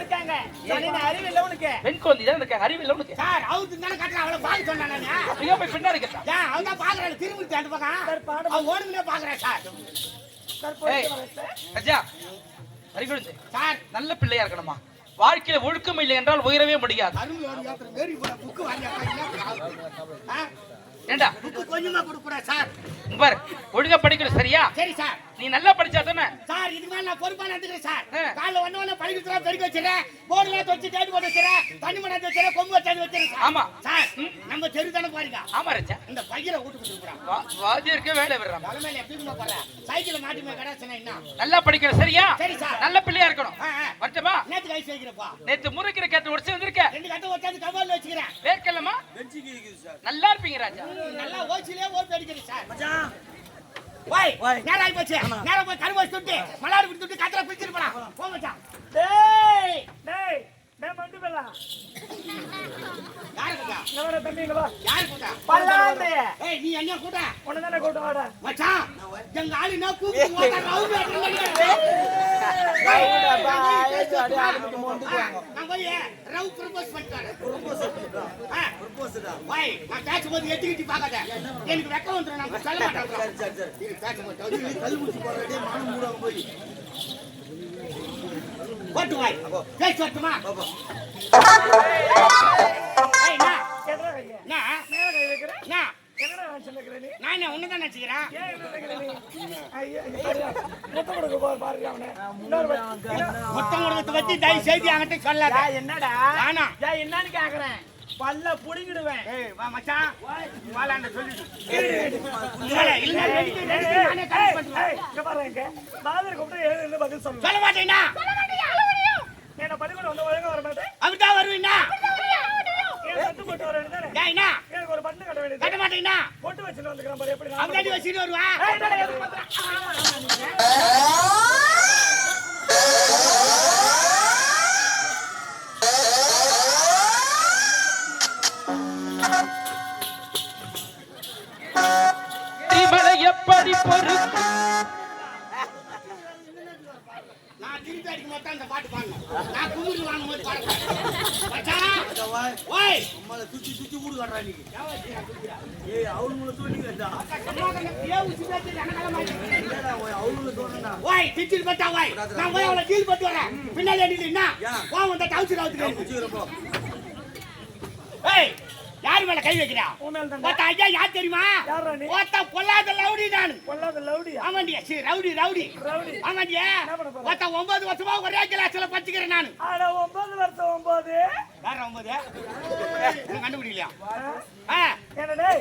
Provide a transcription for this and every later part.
இருக்காங்க. என்ன அறிவு இல்லை உனக்கு? பெண் குழந்தை தான் இருக்க அறிவு இல்லை உனக்கு. சார் அவுத்து தானே கட்டுறேன் அவளை பார்க்க சொன்னேன் நானு. ஐயோ போய் பின்னாடி கேட்டா ஏன் அவன் தான் பாக்குறாரு திரும்பி அந்த பக்கம். அவன் ஓடுங்களே பாக்குறேன் சார். கஜா அறிகுறிஞ்சு சார். நல்ல பிள்ளையா இருக்கணுமா? வாழ்க்கையில ஒழுக்கம் இல்லை என்றால் உயரவே முடியாது. ஏண்டா கொஞ்சமா கொடுக்குறா சார். பாரு ஒழுங்கா படிக்கணும் சரியா? சரி சார். நீ நல்லா படிச்சா தானே? சார் இதுக்கு மேல நான் பொறுப்பா நடந்துக்கிறேன் சார். காலைல ஒண்ணு ஒண்ணு படிக்கிறதா பெருக்கி வச்சிடறேன். போர்டுலாம் தொச்சு தேடி போட்டு வச்சிடறேன். தண்ணி மணி வச்சிடறேன். கொம்பு வச்சாந்து சார். ஆமா. சார் நம்ம தெரு தானே பாருங்க. ஆமா ரச்சா இந்த பையனை வீட்டு கொடுக்குறான் வா- வாத்தியாருக்கே வேலை விடுறான். தலைமையில எப்படி போற சைக்கிள் மாட்டி போய் கிடச்சுனா என்ன? நல்லா படிக்கணும் சரியா? சரி சார். நல்ல பிள்ளையா இருக்கணும். வரட்டுமா? நேத்து கை சேர்க்கிறப்பா. நேத்து முறுக்கிற கேட்டு உடச்சு வந்திருக்க ரெண்டு கட்டை வச்சாந்து கவர்ல வச்சுக்கிறேன் வேர்க்கலமா நல்லா இருப்பீங்க ராஜா. நல்லா ஓச்சிலே ஓட்டு அடிக்கிறேன் சார். வாய் நேரம் ஆகி போச்சு. நேரம் போய் கருவாசி தொட்டு மலாடு தொட்டு கத்திர பிடிச்சிட்டு போலாம். போ மச்சான். டேய் டேய் டேய் மண்டு பெல்லா யாரு கூட்டா இங்க வர தம்பி இங்க வா. யாரு கூட்டா பல்லாண்டு. ஏய் நீ என்ன கூட்டா? உன்னை தானே கூட்டு வாடா மச்சான் எங்க ஆளு என்ன கூப்பிட்டு போட்டா ரவுண்ட் ஆடுறீங்க நான் போய் ரவு ப்ரொபோஸ் பண்ணிட்டாரு வாய் நான் பேசும்போது எட்டி கிட்டி பார்க்காத. எனக்கு வெக்கம் வந்துடும் நான் சொல்ல மாட்டேன். நீ பேச மாட்டேன் கல் முடிச்சு போடுறதே போட்டு வாய். பேசி நான் உன்னதான் நினைச்சுக்கிறேன் முத்தம் கொடுக்கறத பத்தி தயவு செய்து அவன்கிட்ட சொல்லாத. என்னடா. ஏய், என்னன்னு கேக்குறேன். பல்ல புடிங்கிடுவேன். ஏய் வா மச்சான். வாலாண்ட சொல்லிடு இல்ல இல்ல இங்க. பாதர் கூப்பிட்டு நின்னு பதில் சொல்லு. சொல்ல மாட்டேன்னா என்ன? வந்து ஒழுங்கா வர மாட்டேன். அப்படிதான் வருவீன்னா கட்ட மாட்டேன்னா பொட்டு வச்சுட்டு வந்துக்கிறேன் எப்படி நான் அப்படியே வச்சுட்டு வருவா. ஊடு காட்டுறா இன்னைக்கு ஏய் அவளுங்களை சொல்லிக்கிறா அவளுங்களை சொல்றா ஓய் திச்சில் பட்டா ஓய் நான் போய் அவளை டீல் பட்டு வரேன் பின்னாடி அடியில் என்ன வா வந்தா டவுச்சு ஏய் யார் மேல கை வைக்கிறா. ஒத்த ஐயா யார் தெரியுமா? ஒத்த பொல்லாத லவுடி நான் பொல்லாத லவுடியா? ஆமாண்டியா சரி ரவுடி ரவுடி ரவுடி. ஆமாண்டியா? ஒத்த ஒன்பது வருஷமா ஒரே கிளாஸ்ல படிச்சுக்கிறேன் நான் அட, ஒன்பது வருஷம் ஒன்பது. வேற ஒன்பது கண்டுபிடிக்கலையா?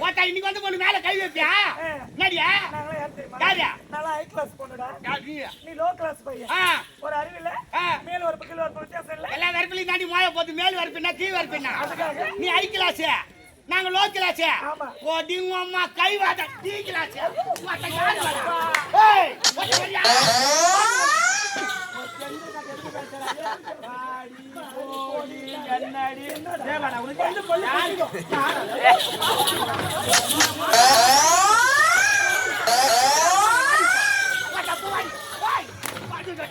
ஒத்த இன்னைக்கு வந்து பொண்ணு மேல கை வைப்பியா. என்னடியா யார் தெரியுமா? பொண்ணுடா. யார் நீ? low class பையன். ஆ. ஒரு அறிவில்ல? ஆ. மேல் வரப்பு கீழ் வரப்பு வித்தியாசம் இல்ல? எல்லா வரப்பிலையும் தாண்டி மோய மேல் வரப்பினா கீழ் வரப்பினா அதுக்காக? நீ ஐ கிளாஸ் நாங்க லோ கிளாஸ். ஓடிங்க அம்மா கை வாத டி கிளாஸ் மத்த யாரு வரா ஏய் உனக்கு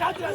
பாட்டு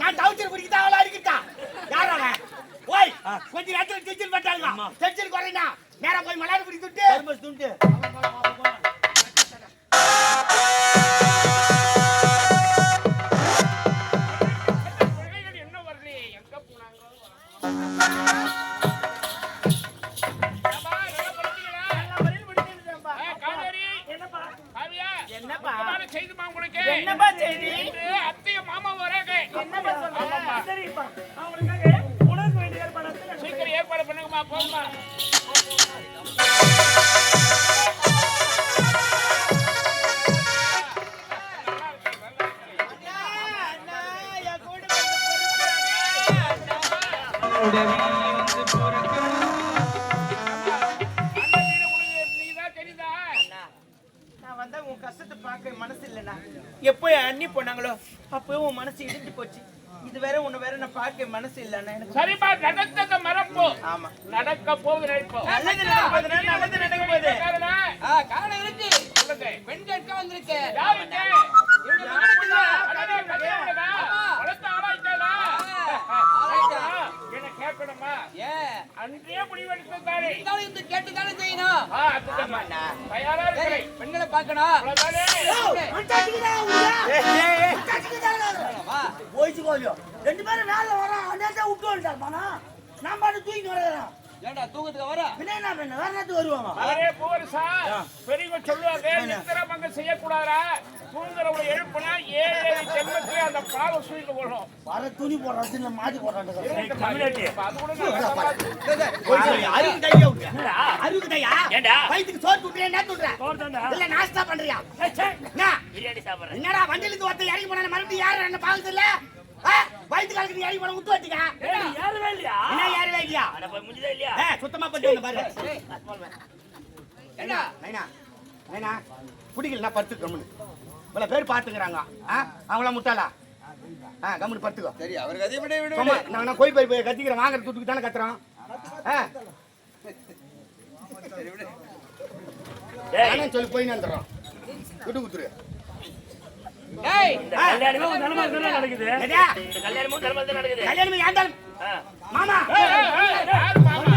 நான் டவுசர் பிடிக்கிட்டா அவளா இருக்கட்டா? யார் அவன் ஓய் கொஞ்ச நேரத்துல டென்ஷன் பட்டாங்க டென்ஷன் குறைனா நேரா போய் விட்டு. பஸ் துண்டு. உன் கஷ்டத்தை பார்க்க மனசு இல்லைண்ணா. எப்போ அண்ணி போனாங்களோ அப்போ உன் மனசு இடிஞ்சு போச்சு. இது வேற உன்னை வேற நான் பார்க்க மனசு இல்லைண்ணா. எனக்கு சரிப்பா நடந்தத மறப்போ. ஆமா. நடக்க போகுது நல்லது போகுதுண்ணா நல்லது நடக்க போகுது. காரணம் இருக்கு. சொல்லுங்க. பெண் கேட்க வந்திருக்கேன் யாருங்க இவங்க மகனுக்கு தான். அடடே, கல்யாணம்டா. ஆமா. வளர்த்த ஆளாயிட்டாளா? ஆளாயிட்டா. அன்றே இருந்தாலும் இந்த கேட்டு தானே செய்யணும். ஆ, அதுதான். தயாரா சரி இருக்கிறேன் பெண்களை பார்க்கணும். அவ்வளவுதானே? வா. போயிச்சுக்கோலியோ ரெண்டு பேரும் மேல வரோம் அண்ணா விட்டு வந்துட்டாருமாண்ணா. நான் பாட்டு தூக்கி வரேன் ஏன்டா தூக்கத்துக்கு வர? என்ன பண்ண? போரிசா பெரியவங்க சொல்லுவாங்க நித்திரம் அங்க செய்யக்கூடாதா? தூங்குறவங்களை எழுப்புனா ஏழு ஏழு ஜென்மத்திலே அந்த பாவம் சூழ்ந்து கொள்ளும் வர துணி போடுறது இல்ல மாத்தி போடுறாங்க அது கூட அருக்கு தையா அருக்கு தையா சோறு என்ன இல்ல நாஸ்தா பண்றியா? என்ன? என்னடா வண்டியில இருந்து ஒருத்தர் இறங்கி போனா மறுபடியும் யாரும் என்ன பாக்குறது வயித்து காலத்துக்கு இறங்கி போன விட்டு வச்சுக்க. என்ன யாருவே இல்லையா? ஏ, சுத்தமா பண்ணி ஒண்ணு பாரு. என்ன நைனா நைனா பிடிக்கலனா படுத்து கம்முனு. இவ்வளவு பேர் பாத்துக்கிறாங்க ஆ அவங்கள முட்டாளா? ஆ கம்முனு படுத்துக்கோ. சரி அவருக்கு அதே விட விட சும்மா நான் நான் கோய் போய் போய் கத்திக்கிறேன். வாங்குற துட்டுக்கு தானே கத்துறோம் ஆ. சொல்லி போய் வந்துடுறோம் துட்டு குத்துரு ஏய் என்னடா? கல்யாணம் ஏன்டாலும் மாமா. யாரு மாமா?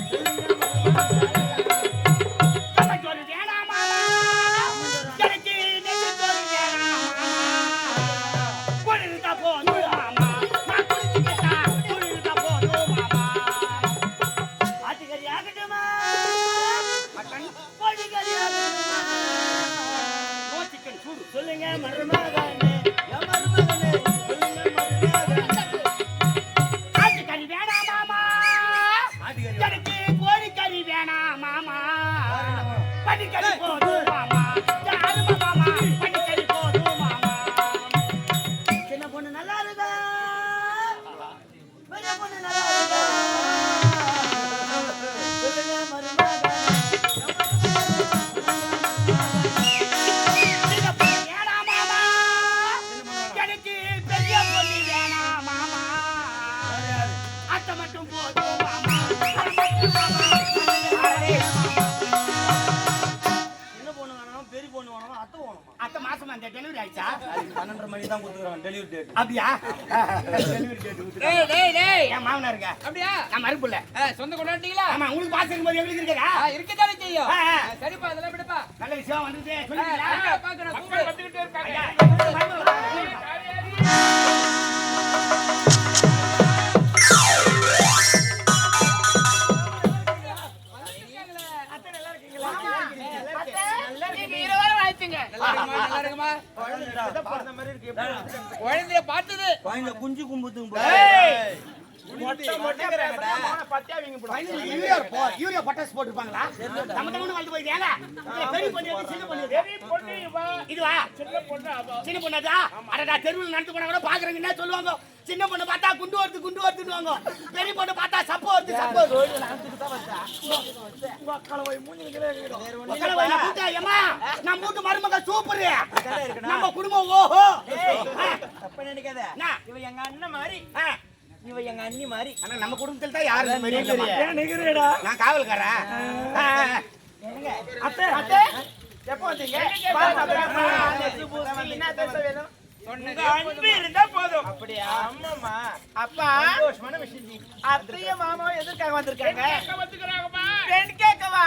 டேய் டேய் டேய். என் மாமனா இருக்க? அப்படியா? நான் மறுப்புல. சொந்த கொண்டாட்டீங்களா ஆமா உங்களுக்கு பாசம் இருக்கும்போது எங்களுக்கு இருக்கா? ஆ, இருக்கத்தானே செய்யும். சரிப்பா அதெல்லாம் விடுப்பா. நல்ல விஷயம் வந்துட்டு ஆ, சொல்லிட்டீங்களா? வந்துட்டாங்க? குழந்தைய பார்த்தது குழந்தை குஞ்சு கும்புத்துங்க யூரியா போ- யூரியா பொட்டாஸ் போட்டிருப்பாங்களா? நம்ம வளர்ந்து போயிடுது. ஏங்க? பெரிய பொண்ணு சின்ன பொண்ணு இதுவா? சின்ன பொண்ணு அவ சின்ன பொண்ணாதா? அடடா, தெருவுல நடந்து போனா கூட பாக்குறவங்க என்ன சொல்லுவாங்க? சின்ன பொண்ணு பார்த்தா குண்டு வருது, குண்டு வருதுன்னுவாங்க. பெரிய பொண்ணு பார்த்தா சப்ப வருது, சப்ப வருது. "ஏம்மா, நம்ம வீட்டு மருமக சூப்பரு. நம்ம குடும்பம் ஓஹோ. தப்பா நினைக்காத. இவ எங்க அண்ணன் மாதிரி. இவ எங்க அண்ணி மாதிரி. ஆனா நம்ம குடும்பத்துல தான் இல்லைம்மா. நான் காவல்காரன். அத்தை? அத்தை? எப்போ வந்தீங்க? பூசி, என்ன தோசை வேணும்? அன்பு இருந்தா போதும். அப்படியா? அம்மாமா அப்பா சந்தோஷமான விஷயம் ஜி. அத்தையும் மாமாவும் எதற்காக வந்திருக்காங்க? பெண் கேட்கவா?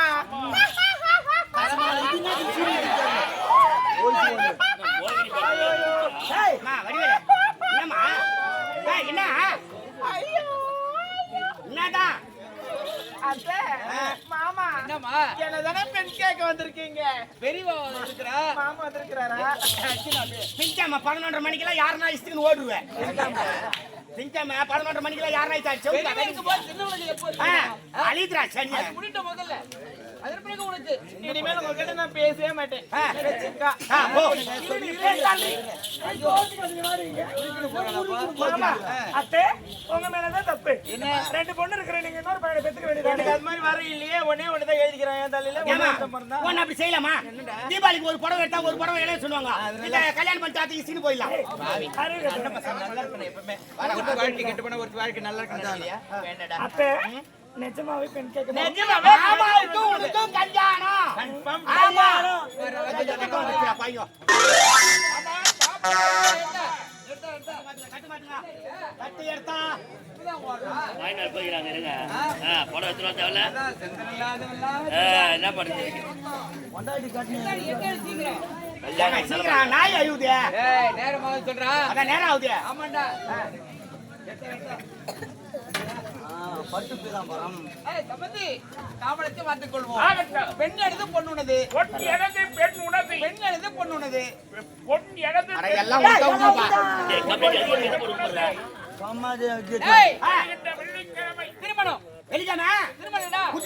என்னதான் அத்தை மாமா என்னம்மா? என்னதானே பெண் கேட்க வந்திருக்கீங்க? பெரியவா இருக்கிறா மாமா வந்திருக்கிறாரா? திங்கம்மா பதினொன்றரை மணிக்கெல்லாம் யாருன்னா இஷ்டத்துக்கு ஓடுவேன்? திங்கம்மா பதினொன்றரை மணிக்கெல்லாம் யாருன்னா இஷ்டம் பெரியவா இருக்கும் போது சின்னவனுக்கு எப்போ ஆ, அழிதுடா சனியா அது முடிட்ட முதல்ல. அதன் பிறகு உனக்கு இனிமேல் உங்ககிட்ட நான் பேசவே மாட்டேன். அத்தை, உங்க மேலதான் தப்பு. ரெண்டு பொண்ணு இருக்கிற நீங்க இன்னொரு பையனை பெத்துக்க வேண்டியது. அது மாதிரி வர இல்லையே, ஒண்ணே ஒண்ணுதான் எழுதிக்கிறேன் என் தலையில, ஒண்ணு. ஒண்ணு அப்படி செய்யலாமா? தீபாவளிக்கு ஒரு புடவை எடுத்தா ஒரு புடவை இலைய சொல்லுவாங்க. இல்ல கல்யாணம் பண்ணி தாத்தி சீனு போயிடலாம். எப்பவுமே. ஒரு வாழ்க்கை கெட்டு போனா ஒரு வாழ்க்கை நல்லா இல்லையா? வேண்டாடா. நிஜமாவே மாமாவுக்கும் உனக்கும் கல்யாணம் Confirm ஆமா கல்யாணம். பையன் எடுத்தா எடுத்தா கட்டு மாட்டுங்க கட்டு எடுத்தா வாங்கிட்டு போய்க்கிறாங்க இருங்க. ஆ படம் எடுத்துட்டு வர தேவையில்ல. ஆ, என்ன பண்ணுறது? எங்க சீக்கிரம் கல்யாணம் சீக்கிரம் நாய் அழுகுது ஏய் நேரமாக சொல்றா. அதான் நேரம் ஆகுது. ஆமாண்டா. பட்டு பீதாம்பரம் மாற்றிக் கொள்வோம் பெண் எடுத்து பொண்ணுனது பொன் எனது பெண் உனது. பெண் பொண்ணுனது பொன் எனது எல்லாம் திருமணம். வெள்ளிக்கிழமை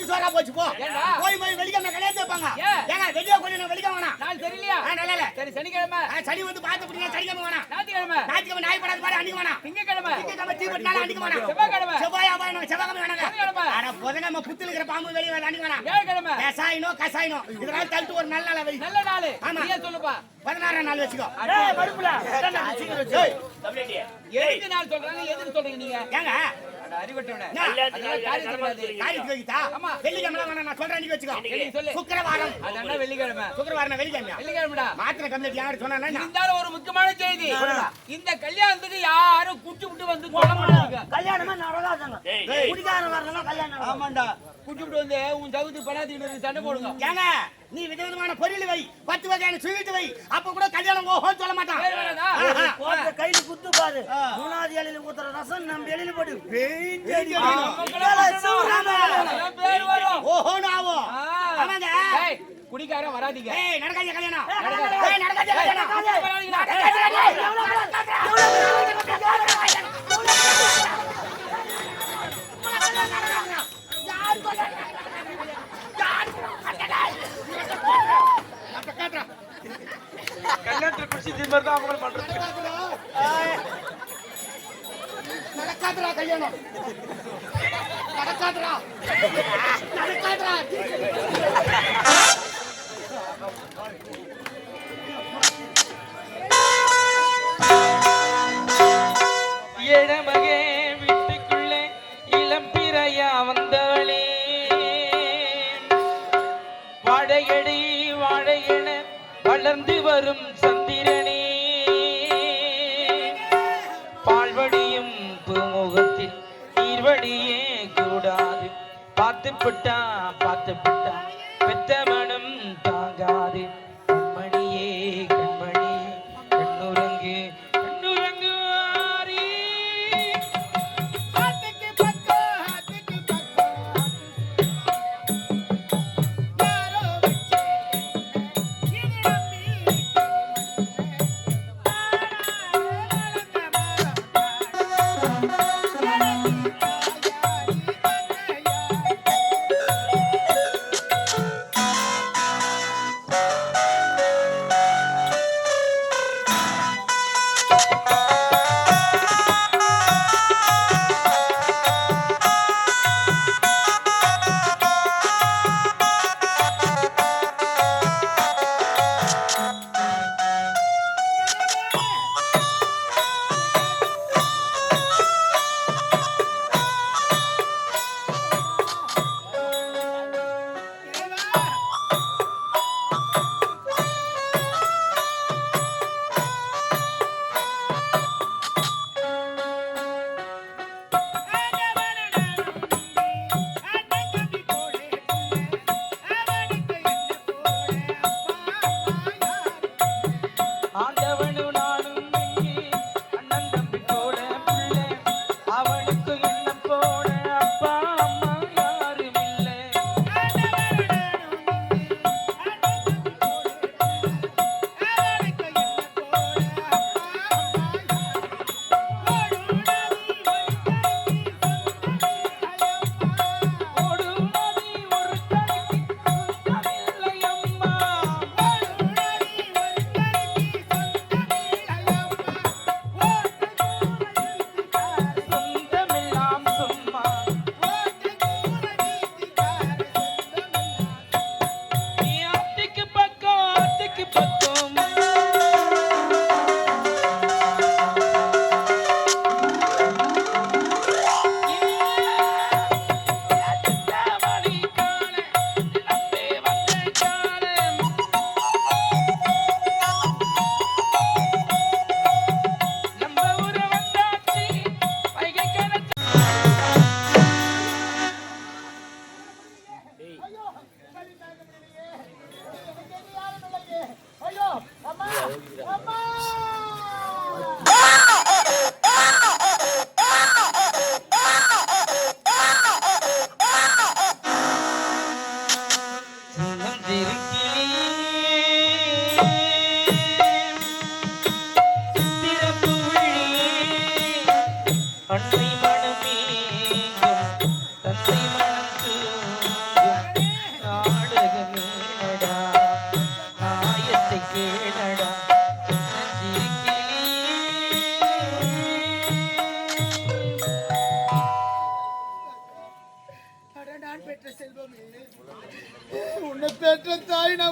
சோறா போச்சு போ. ஏண்டா? போய் போய் வெள்ளிக்கிழமை கல்யாணம் வைப்பாங்க. ஏன்? ஏங்க வெளியே கொஞ்சம் வெள்ளிக்கிழமை வேணாம். நாள் சரியில்லையா ஆ, நல்லா இல்ல. சரி சனிக்கிழமை. ஆ, சனி வந்து பார்த்து பிடிங்க சனிக்கிழமை வேணாம். ஞாயிற்றுக்கிழமை. ஞாயிற்றுக்கிழமை நாய் படாத மாதிரி அன்னைக்கு வேணாம். திங்கக்கிழமை. திங்கட்கிழமை டீ பட்டினாலும் அன்னைக்கு வேணாம். செவ்வாய்க்கிழமை. செவ்வாய் வேணும் செவ்வாய்க்கிழமை வேணாங்க. சனிக்கிழமை. அட புதன்கிழமை புத்துல இருக்கிற பாம்பு வெளியே வேணும் அன்னைக்கு வேணாம். ஏழுக்கிழமை. கசாயினோ கசாயினோ. தள்ளிட்டு ஒரு நல்ல நாளா வை நல்ல நாள். ஆமா. நீயே சொல்லுப்பா. பதினாறாம் நாள் வச்சுக்கோ. ஏய். எதுக்கு நாள் சொல்றாங்க? எதுக்கு சொல்றீங்க நீங்க? ஏங்க. அறிவட்டவனே காரியத்துக்கு வைக்கிட்டா ஆமா. வெள்ளிக்கிழமை வேணாம் நான் சொல்றேன் அன்னைக்கு வச்சுக்கோ. சுக்கிரவாரம். வெள்ளிக்கிழமை. சுக்கிரவாரம் வெள்ளிக்கிழமையா? வெள்ளிக்கிழமைடா. மாத்திரை கம்ப்ளீட் யாரு சொன்னா இருந்தாலும் ஒரு முக்கியமான செய்தி. இந்த கல்யாணத்துக்கு யாரும் குட்டி விட்டு வந்து கல்யாணமா நடக்காதுங்க டேய் குடிக்காரன் வரலாம் கல்யாணம் ஆமாண்டா. குட்டி விட்டு வந்து உன் தகுதி பணாத்திட்டு சண்டை போடுங்க. ஏங்க நீ விதவிதமான பொரியல் வை பத்து வகையான ஸ்வீட் வை. அப்ப கூட கல்யாணம் ஓஹோன்னு சொல்ல மாட்டான். கையில குத்து பாரு. மூணாவது இலையில ஊத்துற ரசம் நம்ம பேர். வரும். ஓஹோன்னு ஆகும். ஆமாங்க. ஏய், குடிக்காரன் வராதீங்க. ஏய் நடக்காத கல்யாணம். நடக்காது. ஏய் நடக்காத கல்யாணம்? கல்யாணத்துல குடிச்சு இது மாதிரி தான் பண்றது. கல்யாணம் இடமகே வளர்ந்து வரும் சந்திரனே. பால்வடியும் பூமுகத்தில் நீர்வடியே கூடாது. பார்த்து விட்டா பார்த்து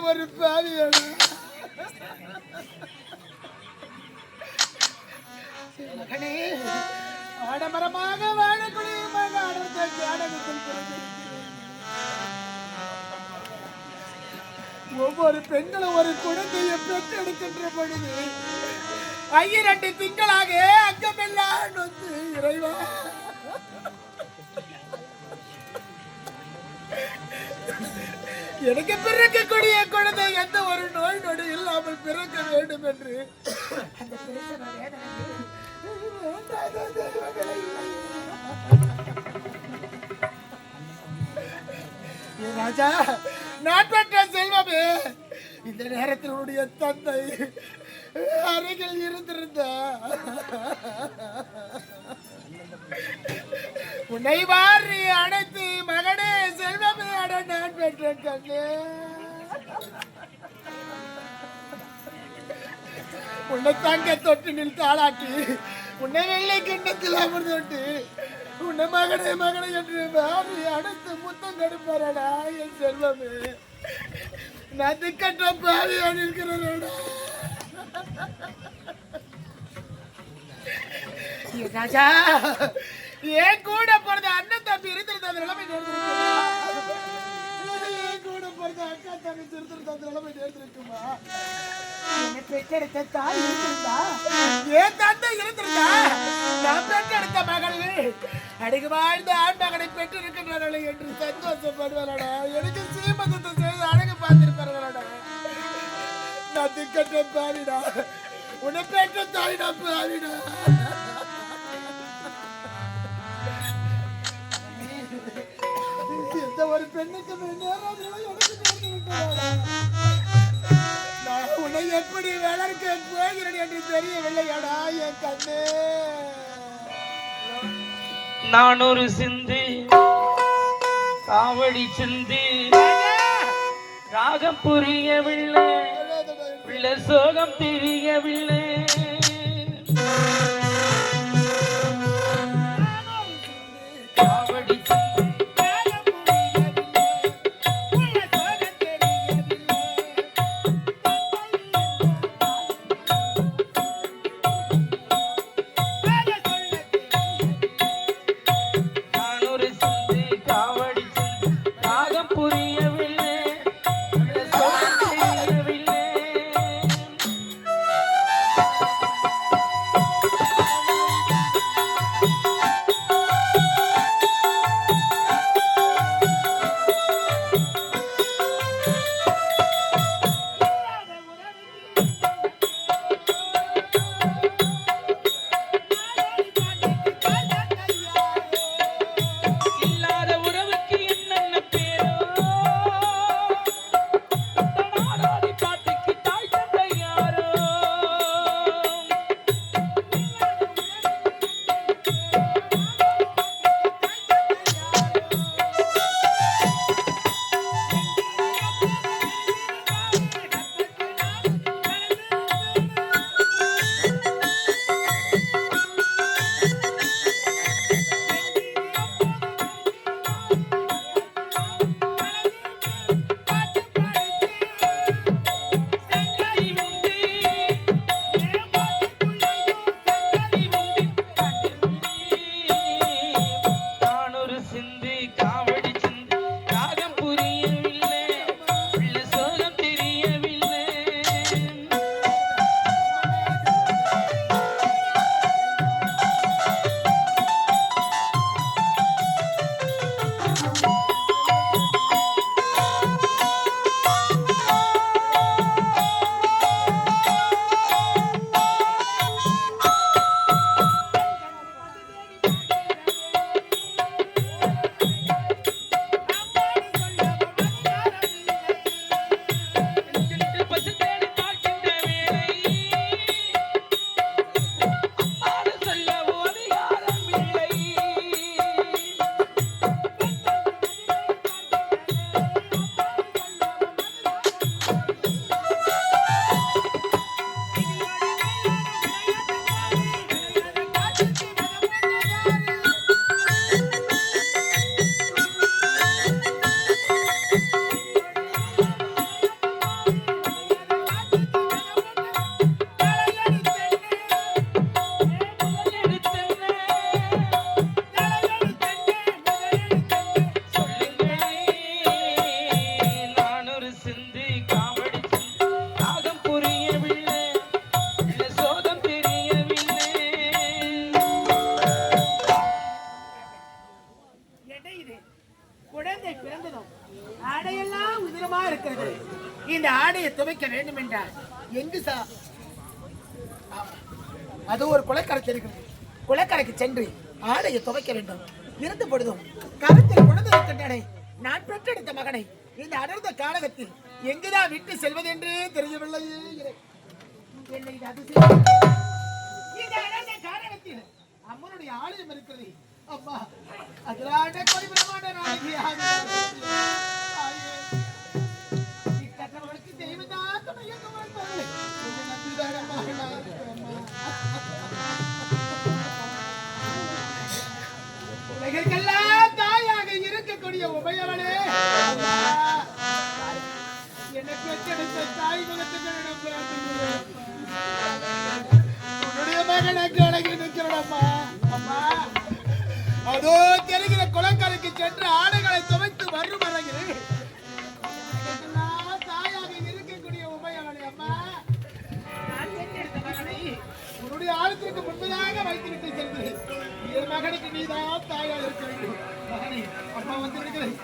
ஒரு பாவியடா மகனே ஆடமரமாக வாழக்கூடிய மக ஜாடகத்தில் ஒவ்வொரு பெண்களும் ஒரு குழந்தையை பெற்றெடுக்கின்ற பொழுது ஐயிரண்டு திங்களாக அங்கமெல்லாம் வந்து இறைவா. எனக்கு பிறக்கக்கூடிய குழந்தை எந்த ஒரு நோய் நொடி இல்லாமல் பிறக்க வேண்டும் என்று. அந்த ராஜா நான் பெற்ற செல்வமே இந்த நேரத்தில் உடைய தந்தை அருகில் இருந்திருந்த உன்னை மாறி அனைத்து மகனே நான் பெற்ற கண்ணே. உன்னை தங்க தொட்டினில் தாளாட்டி உன்னை வெள்ளை கிண்ணத்தில் அமர்ந்துட்டு உன்னை மகனே மகனே என்று மாறி அனைத்து முத்தம் கடுப்பாரடா என் செல்வமே. நான் திக்கற்ற இருக்கிறேனடா ஏ ராஜா. ஏன் கூட பிறந்த அண்ணன் தம்பி இருந்திருந்த பெற்றெடுத்த தாய் இருந்திருந்தா, என் தந்தை இருந்திருந்தா, நான் பெற்றெடுத்த அடிக்கு வாழ்ந்த ஆண் மகனை பெற்றிருக்கின்றார்களே என்று சந்தோஷப்படுவார்களா எனக்கு சீமந்தத்தை செய்து அழகு பார்த்திருப்பார்களா நான் திக்கற்ற பாவிடா உன்னை பெற்ற தாயிடா பாவிடா எந்த ஒரு பெண்ணுக்கு நேரம் எனக்கு நேர்ந்து உன்னை எப்படி வளர்க்க போகிறேன் என்று தெரியவில்லையாடா என் கண்ணே. நான் ஒரு சிந்து காவடி சிந்து. ராகம் புரியவில்லை உள்ள சோகம் தெரியவில்லை. எங்க எங்கு சா அது ஒரு குளக்கரைக்கு இருக்கிறது குளக்கரைக்கு சென்று ஆலையை துவைக்க வேண்டும். இருந்த பொழுதும் கருத்தில் குழந்தை நான் பெற்றெடுத்த மகனை இந்த அடர்ந்த காலகத்தில் எங்குதான் விட்டு செல்வது என்று தெரியவில்லை அம்மனுடைய ஆலயம் இருக்கிறது. அம்மா அதிலாண்ட கொடிமரமான நாயகியாக உலகிற்கெல்லாம் தாயாக இருக்கக்கூடிய உமையவனே. எனக்கு கிடைத்த தாய் உன்னுடைய மகனுக்கு அழகி நிற்கிறோம்மா அம்மா அதோ தெரிகிற குளக்கரைக்கு சென்று ஆடைகளை துவைத்து வரும் வரையில் அற்புதமாக வைத்துவிட்டு செல்வது என் மகனுக்கு நீதான் தாயாக இருக்க வேண்டும். மகனே அப்பா வந்து விடுகிறேன்